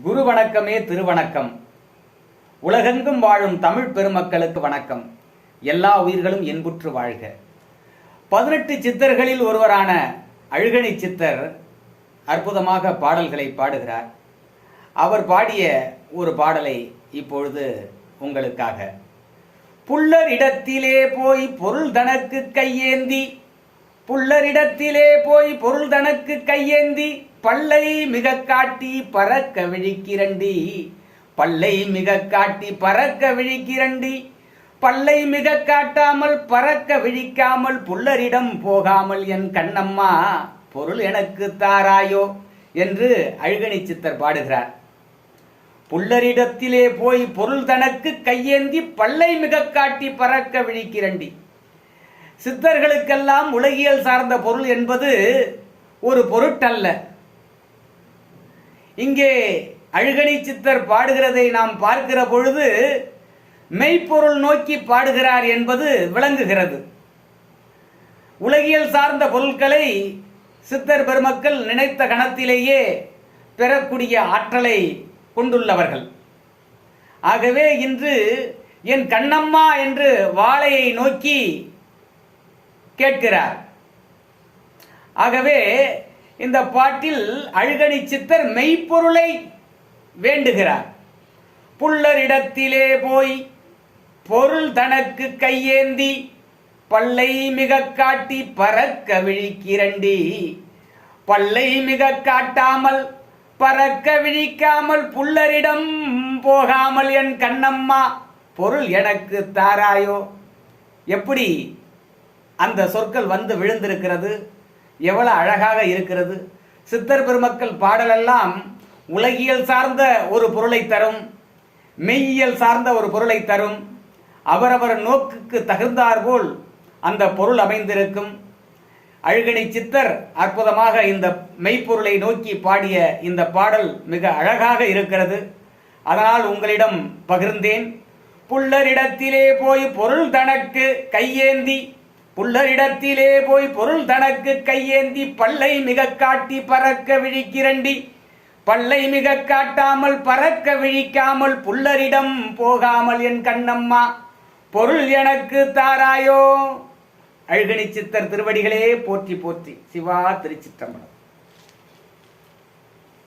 குரு வணக்கமே திருவணக்கம். உலகெங்கும் வாழும் தமிழ் பெருமக்களுக்கு வணக்கம். எல்லா உயிர்களும் என்புற்று வாழ்க. பதினெட்டு சித்தர்களில் ஒருவரான அழுகணி சித்தர் அற்புதமாக பாடல்களை பாடுகிறார். அவர் பாடிய ஒரு பாடலை இப்பொழுது உங்களுக்காக. புல்லரிடத்திலே போய் பொருள் தனக்கு கையேந்தி புல்லரிடத்திலே போய் பொருள் தனக்கு கையேந்தி பல்லை மிக காட்டி பறக்க விழிக்கிறண்டி. பல்லை மிக காட்டி பறக்க விழிக்கிறண்டி. பல்லை மிக காட்டாமல் பறக்க விழிக்காமல் புல்லரிடம் போகாமல் என் கண்ணம்மா பொருள் எனக்கு தாராயோ என்று அழுகணி சித்தர் பாடுகிறார். புல்லரிடத்திலே போய் பொருள் தனக்கு கையேந்தி பல்லை மிக காட்டி பறக்க விழிக்கிறண்டி. சித்தர்களுக்கெல்லாம் உலகியல் சார்ந்த பொருள் என்பது ஒரு பொருட்டல்ல. இங்கே அழுகணி சித்தர் பாடுகிறதை நாம் பார்க்கிற பொழுது மெய்ப்பொருள் நோக்கி பாடுகிறார் என்பது விளங்குகிறது. உலகியல் சார்ந்த பொருட்களை சித்தர் பெருமக்கள் நினைத்த கணத்திலேயே பெறக்கூடிய ஆற்றலை கொண்டுள்ளவர்கள். ஆகவே இன்று என் கண்ணம்மா என்று வாழையை நோக்கி கேட்கிறார். ஆகவே இந்த பாட்டில் அழுகணி சித்தர் மெய்ப்பொருளை வேண்டுகிறார். புல்லரிடத்திலே போய் பொருள் தனக்கு கையேந்தி பல்லை மிக காட்டி பறக்க விழிக்கிறண்டி. பல்லை மிக காட்டாமல் பறக்க விழிக்காமல் புல்லரிடம் போகாமல் என் கண்ணம்மா பொருள் எனக்கு தாராயோ. எப்படி அந்த சொற்கள் வந்து விழுந்திருக்கிறது? எவ்வளவு அழகாக இருக்கிறது. சித்தர் பெருமக்கள் பாடலெல்லாம் உலகியல் சார்ந்த ஒரு பொருளை தரும் மெய்யியல் சார்ந்த ஒரு பொருளை தரும். அவரவர் நோக்குக்கு தகுந்தாற்போல் அந்த பொருள் அமைந்திருக்கும். அழுகணி சித்தர் அற்புதமாக இந்த மெய்ப்பொருளை நோக்கி பாடிய இந்த பாடல் மிக அழகாக இருக்கிறது. அதனால் உங்களிடம் பகிர்ந்தேன். புல்லரிடத்திலே போய் பொருள் தனக்கு கையேந்தி புல்லரிடத்திலே போய் பொருள் தனக்கு கையேந்தி பல்லை மிக காட்டி பறக்க விழிக்கிறண்டி. பல்லை மிக காட்டாமல் பறக்க விழிக்காமல் புல்லரிடம் போகாமல் என் கண்ணம்மா பொருள் எனக்கு தாராயோ. அழுகணி சித்தர் திருவடிகளே போற்றி போற்றி. சிவா திருச்சிற்றம்பலம்.